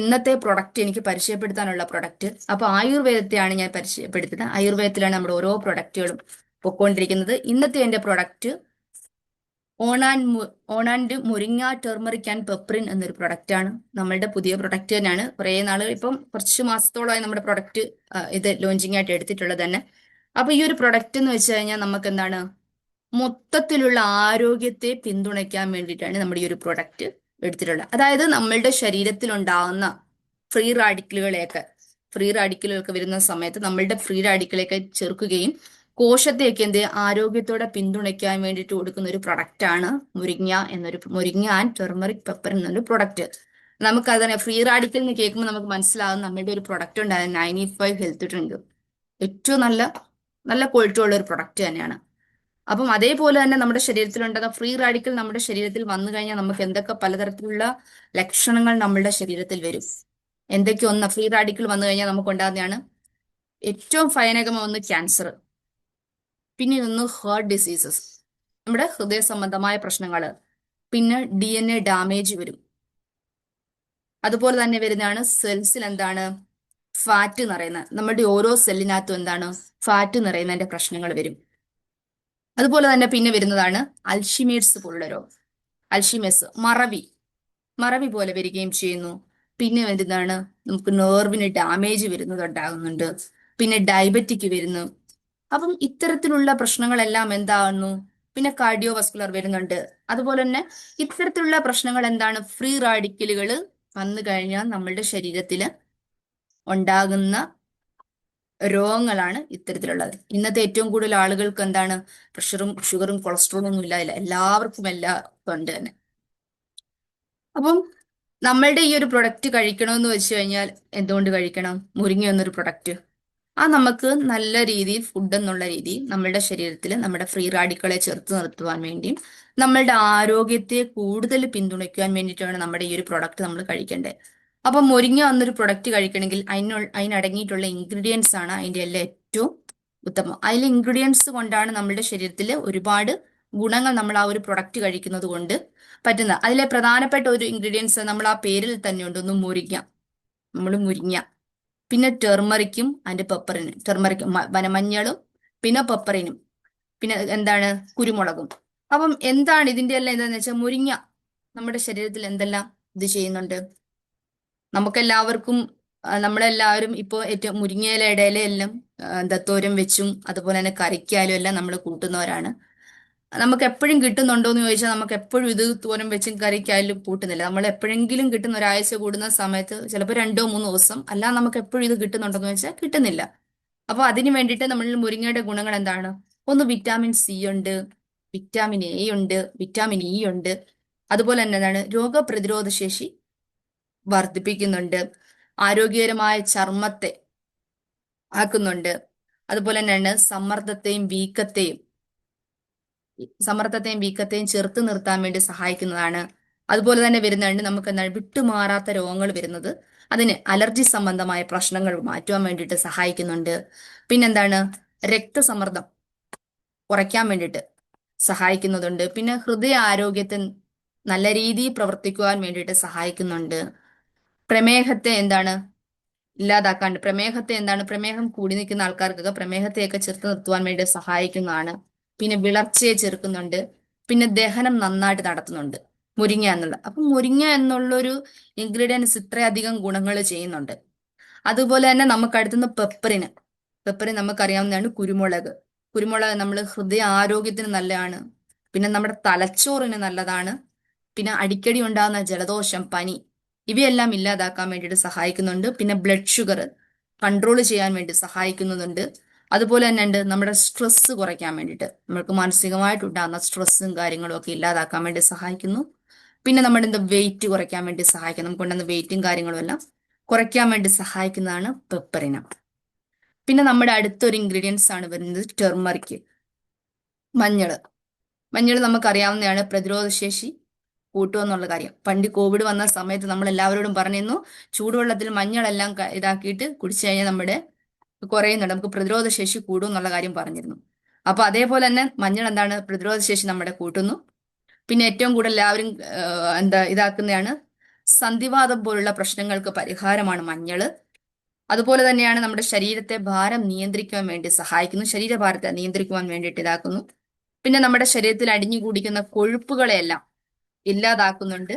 ഇന്നത്തെ പ്രൊഡക്റ്റ് എനിക്ക് പരിചയപ്പെടുത്താനുള്ള പ്രൊഡക്റ്റ് അപ്പൊ ആയുർവേദത്തെയാണ് ഞാൻ പരിചയപ്പെടുത്തുന്നത്. ആയുർവേദത്തിലാണ് നമ്മുടെ ഓരോ പ്രൊഡക്റ്റുകളും പൊക്കോണ്ടിരിക്കുന്നത്. ഇന്നത്തെ എന്റെ പ്രൊഡക്റ്റ് ഓണാൻ ഓണാൻഡ് മുരിങ്ങ ടെർമറിക് ആൻഡ് പെപ്പറിൻ എന്നൊരു പ്രൊഡക്റ്റാണ് നമ്മളുടെ പുതിയ പ്രൊഡക്റ്റ് തന്നെയാണ്. കുറേ നാൾ ഇപ്പം കുറച്ച് മാസത്തോളമായി നമ്മുടെ പ്രൊഡക്റ്റ് ഇത് ലോഞ്ചിങ് ആയിട്ട് എടുത്തിട്ടുള്ളത് തന്നെ. അപ്പൊ ഈ ഒരു പ്രൊഡക്റ്റ് എന്ന് വെച്ച് കഴിഞ്ഞാൽ നമുക്ക് എന്താണ് മൊത്തത്തിലുള്ള ആരോഗ്യത്തെ പിന്തുണയ്ക്കാൻ വേണ്ടിയിട്ടാണ് നമ്മുടെ ഈ ഒരു പ്രൊഡക്റ്റ് എടുത്തിട്ടുള്ളത് അതായത് നമ്മളുടെ ശരീരത്തിൽ ഉണ്ടാകുന്ന ഫ്രീ റാഡിക്കലുകളെയൊക്കെ ഫ്രീ റാഡിക്കലുകളൊക്കെ വരുന്ന സമയത്ത് നമ്മളുടെ ഫ്രീ റാഡിക്കലൊക്കെ ചെറുക്കുകയും കോശത്തെയൊക്കെ എന്ത് ആരോഗ്യത്തോടെ പിന്തുണയ്ക്കാൻ വേണ്ടിയിട്ട് കൊടുക്കുന്ന ഒരു പ്രൊഡക്റ്റാണ് മുരിങ്ങ എന്നൊരു മുരിങ്ങ ആൻഡ് ടെർമറിക് പെപ്പർ എന്നൊരു പ്രൊഡക്റ്റ് നമുക്ക് അതന്നെ ഫ്രീ റാഡിക്കൽ എന്ന് കേൾക്കുമ്പോൾ നമുക്ക് മനസ്സിലാകും നമ്മളുടെ ഒരു പ്രൊഡക്റ്റ് ഉണ്ടായിരുന്നു നയന്റി ഫൈവ് ഹെൽത്ത് ഡ്രിങ്ക് ഏറ്റവും നല്ല നല്ല ക്വാളിറ്റി ഉള്ള ഒരു പ്രൊഡക്റ്റ് തന്നെയാണ്. അപ്പം അതേപോലെ തന്നെ നമ്മുടെ ശരീരത്തിലുണ്ടാകുന്ന ഫ്രീ റാഡിക്കൽ നമ്മുടെ ശരീരത്തിൽ വന്നു കഴിഞ്ഞാൽ നമുക്ക് എന്തൊക്കെ പലതരത്തിലുള്ള ലക്ഷണങ്ങൾ നമ്മളുടെ ശരീരത്തിൽ വരും. എന്തൊക്കെ ഒന്ന് ഫ്രീ റാഡിക്കൽ വന്നു കഴിഞ്ഞാൽ നമുക്ക് ഉണ്ടാകുന്നതാണ് ഏറ്റവും ഭയാനകമായ ഒന്ന് ക്യാൻസർ പിന്നെ ഒന്ന് ഹാർട്ട് ഡിസീസസ് നമ്മുടെ ഹൃദയ സംബന്ധമായ പ്രശ്നങ്ങൾ. പിന്നെ ഡി എൻ എ ഡാമേജ് വരും. അതുപോലെ തന്നെ വരുന്നതാണ് സെൽസിൽ എന്താണ്? ഫാറ്റ് നിറയുന്നത്. നമ്മുടെ ഓരോ സെല്ലിനകത്തും എന്താണ്? ഫാറ്റ് നിറയുന്നതിന്റെ പ്രശ്നങ്ങൾ വരും. അതുപോലെ തന്നെ പിന്നെ വരുന്നതാണ് അൽഷിമേഴ്സ് പോലുള്ള രോഗം. അൽഷിമേഴ്സ് മറവി. മറവി പോലെ വരികയും ചെയ്യുന്നു. പിന്നെ വരുന്നതാണ് നമുക്ക് നേർവിന് ഡാമേജ് വരുന്നത് ഉണ്ടാകുന്നുണ്ട്. പിന്നെ ഡയബറ്റിക് വരുന്നു. അപ്പം ഇത്തരത്തിലുള്ള പ്രശ്നങ്ങളെല്ലാം എന്താകുന്നു? പിന്നെ കാർഡിയോ വസ്കുലർ വരുന്നുണ്ട്. അതുപോലെ തന്നെ ഇത്തരത്തിലുള്ള പ്രശ്നങ്ങൾ എന്താണ്? ഫ്രീ റാഡിക്കലുകൾ വന്നു കഴിഞ്ഞാൽ നമ്മളുടെ ശരീരത്തിൽ ഉണ്ടാകുന്ന രോഗങ്ങളാണ് ഇത്തരത്തിലുള്ളത്. ഇന്നത്തെ ഏറ്റവും കൂടുതൽ ആളുകൾക്ക് എന്താണ്? പ്രഷറും ഷുഗറും കൊളസ്ട്രോളും ഒന്നും ഇല്ലാതില്ല എല്ലാവർക്കും എല്ലാം ഉണ്ട് തന്നെ. അപ്പം നമ്മളുടെ ഈ ഒരു പ്രൊഡക്റ്റ് കഴിക്കണമെന്ന് വെച്ച് കഴിഞ്ഞാൽ എന്തുകൊണ്ട് കഴിക്കണം? മുരിങ്ങ എന്നൊരു പ്രൊഡക്റ്റ് ആ നമുക്ക് നല്ല രീതിയിൽ ഫുഡ് എന്നുള്ള രീതി നമ്മളുടെ ശരീരത്തിൽ നമ്മുടെ ഫ്രീ റാഡിക്കളെ ചേർത്ത് നിർത്തുവാൻ വേണ്ടിയും നമ്മളുടെ ആരോഗ്യത്തെ കൂടുതൽ പിന്തുണയ്ക്കുവാൻ വേണ്ടിയിട്ടാണ് നമ്മുടെ ഈ ഒരു പ്രൊഡക്റ്റ് നമ്മൾ കഴിക്കേണ്ടത്. അപ്പൊ മുരിങ്ങ എന്നൊരു പ്രൊഡക്റ്റ് കഴിക്കണമെങ്കിൽ അതിന് അതിനടങ്ങിയിട്ടുള്ള ഇൻഗ്രീഡിയൻസ് ആണ് അതിന്റെ എല്ലാം ഏറ്റവും ഉത്തമം. അതിൽ ഇൻഗ്രീഡിയൻസ് കൊണ്ടാണ് നമ്മുടെ ശരീരത്തിൽ ഒരുപാട് ഗുണങ്ങൾ നമ്മൾ ആ ഒരു പ്രൊഡക്റ്റ് കഴിക്കുന്നത് കൊണ്ട് പറ്റുന്നത്. അതിലെ പ്രധാനപ്പെട്ട ഒരു ഇൻഗ്രീഡിയൻസ് നമ്മൾ ആ പേരിൽ തന്നെ ഉണ്ട്. ഒന്ന് മുരിങ്ങ. നമ്മൾ മുരിങ്ങ. പിന്നെ ടെർമറിക്കും അതിന്റെ പെപ്പറിനും ടെർമറിക്കും വനമഞ്ഞളും പിന്നെ പെപ്പറിനും പിന്നെ എന്താണ്? കുരുമുളകും. അപ്പം എന്താണ് ഇതിന്റെ എല്ലാം എന്താണെന്ന് വെച്ചാൽ മുരിങ്ങ നമ്മുടെ ശരീരത്തിൽ എന്തെല്ലാം ഇത് ചെയ്യുന്നുണ്ട്? നമുക്കെല്ലാവർക്കും നമ്മളെല്ലാവരും ഇപ്പോൾ ഏറ്റവും മുരിങ്ങയില ഇടയിലെല്ലാം എന്താ ദത്തോരം വെച്ചും അതുപോലെ തന്നെ കറിക്കാലും എല്ലാം നമ്മൾ കൂട്ടുന്നവരാണ്. നമുക്ക് എപ്പോഴും കിട്ടുന്നുണ്ടോ എന്ന് ചോദിച്ചാൽ നമുക്ക് എപ്പോഴും ഇത് തോരം വെച്ചും കറിക്കായാലും കൂട്ടുന്നില്ല. നമ്മൾ എപ്പോഴെങ്കിലും കിട്ടുന്ന ഒരാഴ്ച കൂടുന്ന സമയത്ത് ചിലപ്പോൾ രണ്ടോ മൂന്നോ ദിവസം അല്ല നമുക്ക് എപ്പോഴും ഇത് കിട്ടുന്നുണ്ടോ എന്ന് ചോദിച്ചാൽ കിട്ടുന്നില്ല. അപ്പോൾ അതിന് വേണ്ടിയിട്ട് നമ്മൾ മുരിങ്ങയുടെ ഗുണങ്ങൾ എന്താണ്? ഒന്ന് വിറ്റാമിൻ സി ഉണ്ട് വിറ്റാമിൻ എ ഉണ്ട് വിറ്റാമിൻ ഇ ഉണ്ട് അതുപോലെ തന്നെ എന്താണ്? രോഗപ്രതിരോധ ശേഷി വർദ്ധിപ്പിക്കുന്നുണ്ട്. ആരോഗ്യകരമായ ചർമ്മത്തെ ആക്കുന്നുണ്ട്. അതുപോലെ തന്നെയാണ് സമ്മർദ്ദത്തെയും വീക്കത്തെയും സമ്മർദ്ദത്തെയും വീക്കത്തെയും ചെറുത്ത് നിർത്താൻ വേണ്ടി സഹായിക്കുന്നതാണ്. അതുപോലെ തന്നെ വരുന്നുണ്ട് നമുക്ക് എന്താണ് വിട്ടുമാറാത്ത രോഗങ്ങൾ വരുന്നത്. അതിന് അലർജി സംബന്ധമായ പ്രശ്നങ്ങൾ മാറ്റുവാൻ വേണ്ടിയിട്ട് സഹായിക്കുന്നുണ്ട്. പിന്നെന്താണ് രക്തസമ്മർദ്ദം കുറയ്ക്കാൻ വേണ്ടിയിട്ട് സഹായിക്കുന്നതുണ്ട്. പിന്നെ ഹൃദയ ആരോഗ്യത്തെ നല്ല രീതിയിൽ പ്രവർത്തിക്കുവാൻ വേണ്ടിയിട്ട് സഹായിക്കുന്നുണ്ട്. പ്രമേഹത്തെ എന്താണ് ഇല്ലാതാക്കാണ്ട് പ്രമേഹത്തെ എന്താണ് പ്രമേഹം കൂടി നിൽക്കുന്ന ആൾക്കാർക്കൊക്കെ പ്രമേഹത്തെയൊക്കെ ചെറുത്ത് നിർത്തുവാൻ വേണ്ടി സഹായിക്കുന്നതാണ്. പിന്നെ വിളർച്ചയെ ചെറുക്കുന്നുണ്ട്. പിന്നെ ദഹനം നന്നായിട്ട് നടത്തുന്നുണ്ട്. മുരിങ്ങ എന്നുള്ള അപ്പൊ മുരിങ്ങ എന്നുള്ളൊരു ഇൻഗ്രീഡിയൻസ് ഇത്രയധികം ഗുണങ്ങൾ ചെയ്യുന്നുണ്ട്. അതുപോലെ തന്നെ നമുക്ക് അടുത്തുനിന്ന് പെപ്പറിന് പെപ്പറിന് നമുക്കറിയാവുന്നതാണ് കുരുമുളക്. കുരുമുളക് നമ്മൾ ഹൃദയ ആരോഗ്യത്തിന് നല്ലതാണ്. പിന്നെ നമ്മുടെ തലച്ചോറിന് നല്ലതാണ്. പിന്നെ അടിക്കടി ഉണ്ടാകുന്ന ജലദോഷം പനി ഇവയെല്ലാം ഇല്ലാതാക്കാൻ വേണ്ടിയിട്ട് സഹായിക്കുന്നുണ്ട്. പിന്നെ ബ്ലഡ് ഷുഗർ കൺട്രോൾ ചെയ്യാൻ വേണ്ടി സഹായിക്കുന്നുണ്ട്. അതുപോലെ തന്നെ ഉണ്ട് നമ്മുടെ സ്ട്രെസ് കുറയ്ക്കാൻ വേണ്ടിയിട്ട്. നമ്മൾക്ക് മാനസികമായിട്ടുണ്ടാകുന്ന സ്ട്രെസ്സും കാര്യങ്ങളും ഒക്കെ ഇല്ലാതാക്കാൻ വേണ്ടി സഹായിക്കുന്നു. പിന്നെ നമ്മുടെ എന്താ വെയിറ്റ് കുറയ്ക്കാൻ വേണ്ടി സഹായിക്കുന്നു. നമുക്ക് കൊണ്ടുവന്ന വെയിറ്റും കാര്യങ്ങളും എല്ലാം കുറയ്ക്കാൻ വേണ്ടി സഹായിക്കുന്നതാണ് പെപ്പറിന പിന്നെ നമ്മുടെ അടുത്തൊരു ഇൻഗ്രീഡിയൻസ് ആണ് വരുന്നത് ടെർമറിക്ക് മഞ്ഞൾ. മഞ്ഞൾ നമുക്കറിയാവുന്നതാണ് പ്രതിരോധശേഷി. കൂട്ടുമെന്നുള്ള കാര്യം. പണ്ട് കോവിഡ് വന്ന സമയത്ത് നമ്മൾ എല്ലാവരോടും പറഞ്ഞിരുന്നു ചൂടുവെള്ളത്തിൽ മഞ്ഞളെല്ലാം ഇതാക്കിയിട്ട് കുടിച്ചു കഴിഞ്ഞാൽ നമ്മുടെ കുറയുന്നുണ്ട്. നമുക്ക് പ്രതിരോധ ശേഷി കൂടും എന്നുള്ള കാര്യം പറഞ്ഞിരുന്നു. അപ്പൊ അതേപോലെ തന്നെ മഞ്ഞൾ എന്താണ് പ്രതിരോധ ശേഷി നമ്മുടെ കൂട്ടുന്നു. പിന്നെ ഏറ്റവും കൂടുതൽ എല്ലാവരും എന്താ ഇതാക്കുന്നതാണ് സന്ധിവാദം പോലുള്ള പ്രശ്നങ്ങൾക്ക് പരിഹാരമാണ് മഞ്ഞൾ. അതുപോലെ തന്നെയാണ് നമ്മുടെ ശരീരത്തെ ഭാരം നിയന്ത്രിക്കാൻ വേണ്ടി സഹായിക്കുന്നു. ശരീരഭാരത്തെ നിയന്ത്രിക്കുവാൻ വേണ്ടിയിട്ട് ഇതാക്കുന്നു. പിന്നെ നമ്മുടെ ശരീരത്തിൽ അടിഞ്ഞുകൂടിക്കുന്ന കൊഴുപ്പുകളെയെല്ലാം ഇല്ലാതാക്കുന്നുണ്ട്.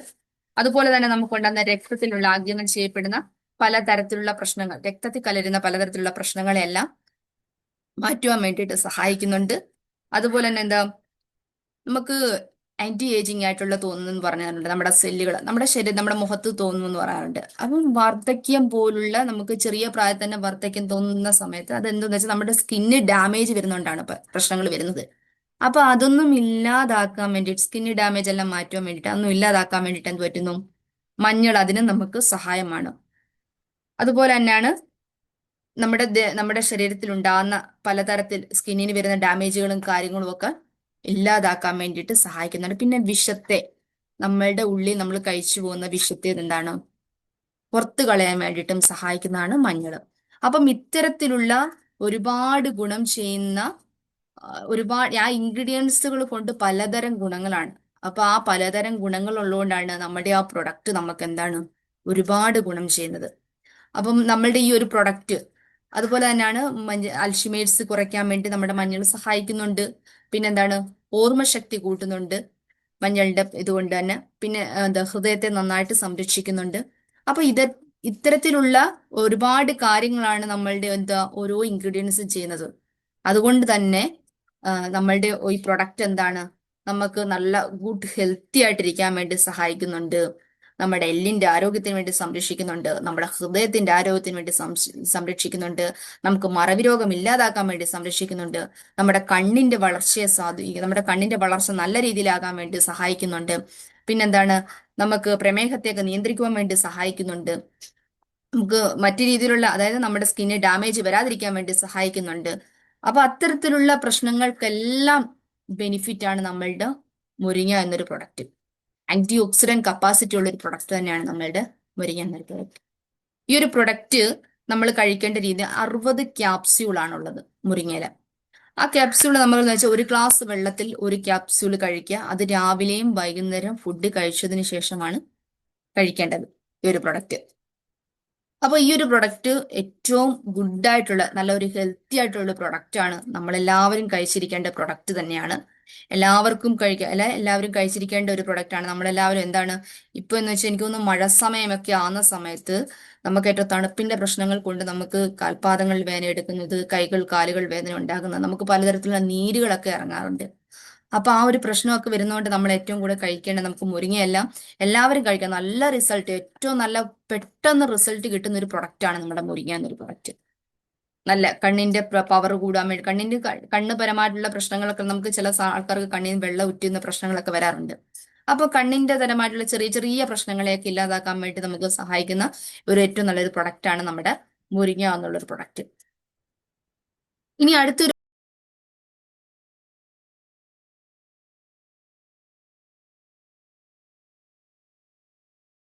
അതുപോലെ തന്നെ നമുക്കുണ്ടാകുന്ന രക്തത്തിലുള്ള ആഗ്യങ്ങൾ ചെയ്യപ്പെടുന്ന പലതരത്തിലുള്ള പ്രശ്നങ്ങൾ രക്തത്തിൽ കലരുന്ന പലതരത്തിലുള്ള പ്രശ്നങ്ങളെല്ലാം മാറ്റുവാൻ വേണ്ടിയിട്ട് സഹായിക്കുന്നുണ്ട്. അതുപോലെ തന്നെ എന്താ നമുക്ക് ആന്റി ഏജിങ് ആയിട്ടുള്ള തോന്നുന്നു പറയാറുണ്ട് നമ്മുടെ സെല്ലുകൾ നമ്മുടെ ശരീരം നമ്മുടെ മുഖത്ത് തോന്നുന്നു എന്ന് പറയാറുണ്ട്. അപ്പം വാർദ്ധക്യം പോലുള്ള നമുക്ക് ചെറിയ പ്രായത്തിൽ തന്നെ വാർദ്ധക്യം തോന്നുന്ന സമയത്ത് അത് എന്തെന്ന് വെച്ചാൽ നമ്മുടെ സ്കിന്ന് ഡാമേജ് വരുന്നതുകൊണ്ടാണ് പ്രശ്നങ്ങൾ വരുന്നത്. അപ്പൊ അതൊന്നും ഇല്ലാതാക്കാൻ വേണ്ടിയിട്ട് സ്കിന്നി ഡാമേജ് എല്ലാം മാറ്റുവാൻ വേണ്ടിയിട്ട് അതൊന്നും ഇല്ലാതാക്കാൻ വേണ്ടിയിട്ട് എന്ത് പറ്റുന്നു? മഞ്ഞൾ അതിന് നമുക്ക് സഹായമാണ്. അതുപോലെ തന്നെയാണ് നമ്മുടെ നമ്മുടെ ശരീരത്തിൽ ഉണ്ടാകുന്ന പലതരത്തിൽ സ്കിന്നിന് വരുന്ന ഡാമേജുകളും കാര്യങ്ങളും ഒക്കെ ഇല്ലാതാക്കാൻ വേണ്ടിയിട്ട് സഹായിക്കുന്നുണ്ട്. പിന്നെ വിഷത്തെ നമ്മളുടെ ഉള്ളിൽ നമ്മൾ കഴിച്ചു പോകുന്ന വിഷത്തെ എന്താണ്? പുറത്തു കളയാൻ വേണ്ടിയിട്ടും സഹായിക്കുന്നതാണ് മഞ്ഞൾ. അപ്പം ഇത്തരത്തിലുള്ള ഒരുപാട് ഗുണം ചെയ്യുന്ന ഒരുപാട് ആ ഇൻഗ്രീഡിയൻസുകൾ കൊണ്ട് പലതരം ഗുണങ്ങളാണ്. അപ്പൊ ആ പലതരം ഗുണങ്ങൾ ഉള്ളതുകൊണ്ടാണ് നമ്മുടെ ആ പ്രൊഡക്റ്റ് നമുക്ക് എന്താണ് ഒരുപാട് ഗുണം ചെയ്യുന്നത്. അപ്പം നമ്മളുടെ ഈ ഒരു പ്രൊഡക്റ്റ് അതുപോലെ തന്നെയാണ് മഞ്ഞ അൽഷിമേഴ്സ് കുറയ്ക്കാൻ വേണ്ടി നമ്മുടെ മഞ്ഞൾ സഹായിക്കുന്നുണ്ട്. പിന്നെന്താണ് ഓർമ്മശക്തി കൂട്ടുന്നുണ്ട് മഞ്ഞളുടെ ഇതുകൊണ്ട് തന്നെ. പിന്നെ എന്താ ഹൃദയത്തെ നന്നായിട്ട് സംരക്ഷിക്കുന്നുണ്ട്. അപ്പൊ ഇത് ഇത്തരത്തിലുള്ള ഒരുപാട് കാര്യങ്ങളാണ് നമ്മളുടെ എന്താ ഓരോ ഇൻഗ്രീഡിയൻസും ചെയ്യുന്നത്. അതുകൊണ്ട് തന്നെ നമ്മളുടെ ഈ പ്രൊഡക്റ്റ് എന്താണ്? നമുക്ക് നല്ല ഗുഡ് ഹെൽത്തി ആയിട്ടിരിക്കാൻ വേണ്ടി സഹായിക്കുന്നുണ്ട്. നമ്മുടെ എല്ലിന്റെ ആരോഗ്യത്തിന് വേണ്ടി സംരക്ഷിക്കുന്നുണ്ട്. നമ്മുടെ ഹൃദയത്തിന്റെ ആരോഗ്യത്തിന് വേണ്ടി സംരക്ഷിക്കുന്നുണ്ട്. നമുക്ക് മറവി രോഗം ഇല്ലാതാക്കാൻ വേണ്ടി സംരക്ഷിക്കുന്നുണ്ട്. നമ്മുടെ കണ്ണിന്റെ വളർച്ചയെ സാധിക്കും നമ്മുടെ കണ്ണിന്റെ വളർച്ച നല്ല രീതിയിലാകാൻ വേണ്ടി സഹായിക്കുന്നുണ്ട്. പിന്നെന്താണ്? നമുക്ക് പ്രമേഹത്തെയൊക്കെ നിയന്ത്രിക്കുവാൻ വേണ്ടി സഹായിക്കുന്നുണ്ട്. നമുക്ക് മറ്റു രീതിയിലുള്ള അതായത് നമ്മുടെ സ്കിന്നിന് ഡാമേജ് വരാതിരിക്കാൻ വേണ്ടി സഹായിക്കുന്നുണ്ട്. അപ്പൊ അത്തരത്തിലുള്ള പ്രശ്നങ്ങൾക്കെല്ലാം ബെനിഫിറ്റ് ആണ് നമ്മളുടെ മുരിങ്ങ എന്നൊരു പ്രൊഡക്റ്റ് ആന്റി ഓക്സിഡന്റ് കപ്പാസിറ്റി ഉള്ള ഒരു പ്രൊഡക്റ്റ് തന്നെയാണ് നമ്മളുടെ മുരിങ്ങ എന്നൊരു പ്രൊഡക്റ്റ് ഈ ഒരു പ്രൊഡക്റ്റ് നമ്മൾ കഴിക്കേണ്ട രീതി അറുപത് ക്യാപ്സ്യൂൾ ആണുള്ളത് മുരിങ്ങയില ആ ക്യാപ്സ്യൂൾ നമ്മൾ എന്ന് വെച്ചാൽ ഒരു ഗ്ലാസ് വെള്ളത്തിൽ ഒരു ക്യാപ്സ്യൂൾ കഴിക്കുക. അത് രാവിലെയും വൈകുന്നേരം ഫുഡ് കഴിച്ചതിന് ശേഷമാണ് കഴിക്കേണ്ടത് ഈ ഒരു പ്രൊഡക്റ്റ് അപ്പൊ ഈ ഒരു പ്രൊഡക്റ്റ് ഏറ്റവും ഗുഡ് ആയിട്ടുള്ള നല്ല ഒരു ഹെൽത്തി ആയിട്ടുള്ള പ്രൊഡക്റ്റ് ആണ് നമ്മൾ എല്ലാവരും കഴിച്ചിരിക്കേണ്ട പ്രൊഡക്റ്റ് തന്നെയാണ്. എല്ലാവർക്കും കഴിക്കുക അല്ലെ? എല്ലാവരും കഴിച്ചിരിക്കേണ്ട ഒരു പ്രൊഡക്റ്റ് ആണ്. നമ്മളെല്ലാവരും എന്താണ്? ഇപ്പൊ എന്ന് വെച്ചാൽ എനിക്ക് തോന്നുന്നു മഴ സമയമൊക്കെ ആവുന്ന സമയത്ത് നമുക്ക് ഏറ്റവും തണുപ്പിന്റെ പ്രശ്നങ്ങൾ കൊണ്ട് നമുക്ക് കാൽപാദങ്ങൾ വേദന എടുക്കുന്നത് കൈകൾ കാലുകൾ വേദന ഉണ്ടാകുന്നത് നമുക്ക് പലതരത്തിലുള്ള നീരുകളൊക്കെ ഇറങ്ങാറുണ്ട്. അപ്പൊ ആ ഒരു പ്രശ്നമൊക്കെ വരുന്നതുകൊണ്ട് നമ്മൾ ഏറ്റവും കൂടുതൽ കഴിക്കേണ്ടത് നമുക്ക് മുരിങ്ങയെല്ലാം. എല്ലാവരും കഴിക്കാം. നല്ല റിസൾട്ട് ഏറ്റവും നല്ല പെട്ടെന്ന് റിസൾട്ട് കിട്ടുന്ന ഒരു പ്രൊഡക്റ്റ് ആണ് നമ്മുടെ മുരിങ്ങ എന്നൊരു പ്രൊഡക്റ്റ് നല്ല കണ്ണിന്റെ പവർ കൂടാൻ വേണ്ടി കണ്ണിന്റെ കണ്ണ് പരമായിട്ടുള്ള പ്രശ്നങ്ങളൊക്കെ നമുക്ക് ചില ആൾക്കാർക്ക് കണ്ണിന് വെള്ളം ഉറ്റുന്ന പ്രശ്നങ്ങളൊക്കെ വരാറുണ്ട്. അപ്പൊ കണ്ണിന്റെ തരമായിട്ടുള്ള ചെറിയ ചെറിയ പ്രശ്നങ്ങളെയൊക്കെ ഇല്ലാതാക്കാൻ വേണ്ടി നമുക്ക് സഹായിക്കുന്ന ഒരു ഏറ്റവും നല്ലൊരു പ്രൊഡക്റ്റ് ആണ് നമ്മുടെ മുരിങ്ങ എന്നുള്ളൊരു പ്രൊഡക്റ്റ് ഇനി അടുത്തൊരു